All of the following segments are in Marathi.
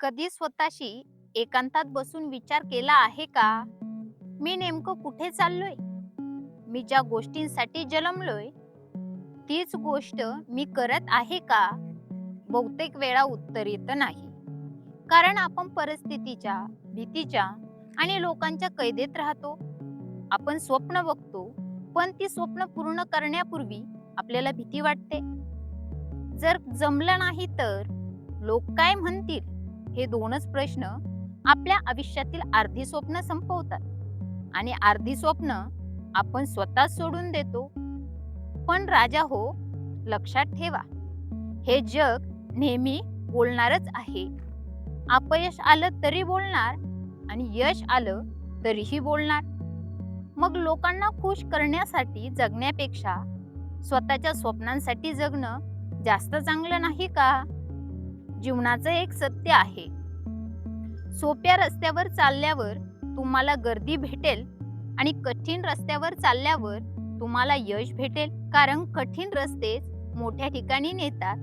कधी स्वतःशी एकांतात बसून विचार केला आहे का? मी नेमकं कुठे चाललोय? मी ज्या गोष्टींसाठी जन्मलोय तीच गोष्ट मी करत आहे का? बहुतेक वेळा उत्तर येत नाही. कारण आपण परिस्थितीच्या भीतीच्या आणि लोकांच्या कैदेत राहतो. आपण स्वप्न बघतो पण ती स्वप्न पूर्ण करण्यापूर्वी आपल्याला भीती वाटते. जर जमलं नाही तर लोक काय म्हणतील? हे दोनच प्रश्न आपल्या आयुष्यातील अर्धी स्वप्न संपवतात. आणि अर्धी स्वप्न आपण स्वतः सोडून देतो. पण राजा हो लक्षात ठेवा हे जग नेहमी बोलणारच आहे. अपयश आलं तरी बोलणार आणि यश आलं तरीही बोलणार. मग लोकांना खुश करण्यासाठी जगण्यापेक्षा स्वतःच्या स्वप्नांसाठी जगणं जास्त चांगलं नाही का? जीवनाचं एक सत्य आहे. सोप्या रस्त्यावर चालल्यावर तुम्हाला गर्दी भेटेल आणि कठीण रस्त्यावर चालल्यावर तुम्हाला यश भेटेल. कारण कठीण रस्तेच मोठ्या ठिकाणी नेतात.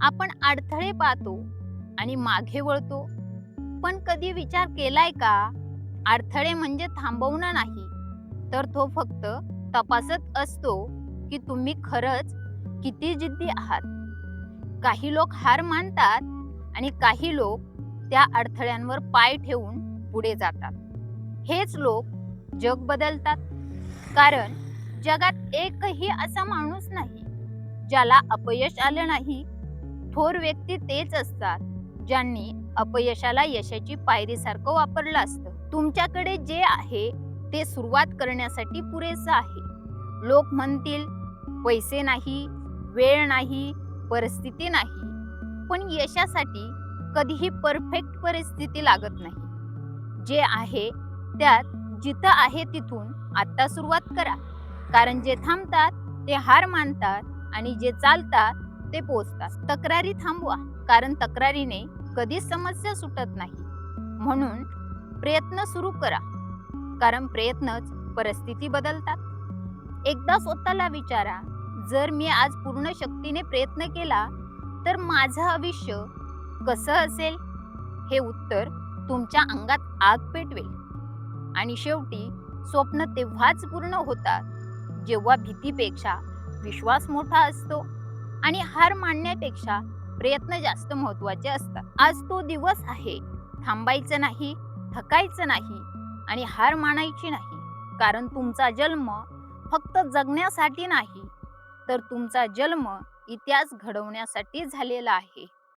आपण अडथळे पाहतो आणि मागे वळतो. पण कधी विचार केलाय का? अडथळे म्हणजे थांबवणं नाही. तर तो फक्त तपासत असतो की तुम्ही खरंच किती जिद्दी आहात. काही लोक हार मानतात आणि काही लोक त्या अडथळ्यांवर पाय ठेवून पुढे जातात. हेच लोक जग बदलतात. कारण जगात एकही असा माणूस नाही ज्याला अपयश आलं नाही. थोर व्यक्ती तेच असतात ज्यांनी अपयशाला यशाची पायरीसारखं वापरलं असतं. तुमच्याकडे जे आहे ते सुरुवात करण्यासाठी पुरेसं आहे. लोक म्हणतील पैसे नाही वेळ नाही परिस्थिती नाही. पण यशासाठी कधीही परफेक्ट परिस्थिती लागत नाही. जे आहे त्यात जिथं आहे तिथून आत्ता सुरुवात करा. कारण जे थांबतात ते हार मानतात आणि जे चालतात ते पोचतात. तक्रारी थांबवा कारण तक्रारीने कधीच समस्या सुटत नाही. म्हणून प्रयत्न सुरू करा. कारण प्रयत्नच परिस्थिती बदलतात. एकदा स्वतःला विचारा जर मी आज पूर्ण शक्तीने प्रयत्न केला तर माझं आयुष्य कसं असेल? हे उत्तर तुमच्या अंगात आग पेटवेल. आणि शेवटी स्वप्न तेव्हाच पूर्ण होतात जेव्हा भीतीपेक्षा विश्वास मोठा असतो आणि हार मानण्यापेक्षा प्रयत्न जास्त महत्त्वाचे असतात. आज तो दिवस आहे. थांबायचं नाही थकायचं नाही आणि हार मानायची नाही. कारण तुमचा जन्म फक्त जगण्यासाठी नाही तर तुमचा जन्म इतिहास घडवण्यासाठी झालेला आहे.